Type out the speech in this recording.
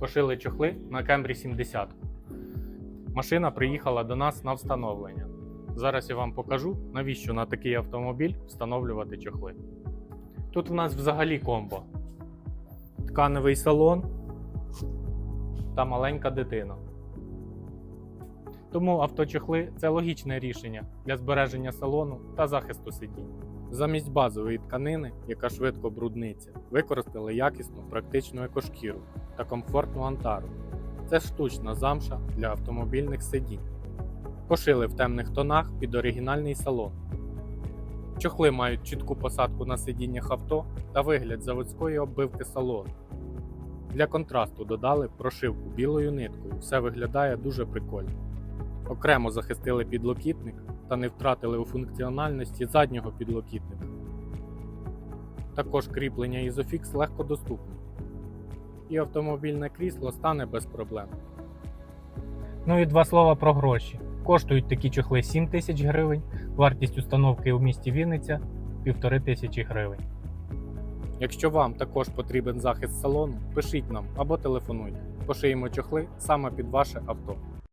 пошили чохли на Camry 70. Машина приїхала до нас на встановлення. Зараз я вам покажу, навіщо на такий автомобіль встановлювати чохли. Тут в нас взагалі комбо. Тканевий салон та маленька дитина. Тому авточохли це логічне рішення для збереження салону та захисту сидінь. Замість базової тканини, яка швидко брудниться, використали якісну практичну екошкіру та комфортну антару. Це штучна замша для автомобільних сидінь. Пошили в темних тонах під оригінальний салон. Чохли мають чітку посадку на сидіннях авто та вигляд заводської оббивки салону. Для контрасту додали прошивку білою ниткою, все виглядає дуже прикольно. Окремо захистили підлокітник та не втратили у функціональності заднього підлокітника. Також кріплення Isofix легко доступне. І автомобільне крісло стане без проблем. Ну і два слова про гроші. Коштують такі чохли 7 тисяч гривень, вартість установки у місті Вінниця 1,5 тисячі гривень. Якщо вам також потрібен захист салону, пишіть нам або телефонуйте. Пошиємо чохли саме під ваше авто.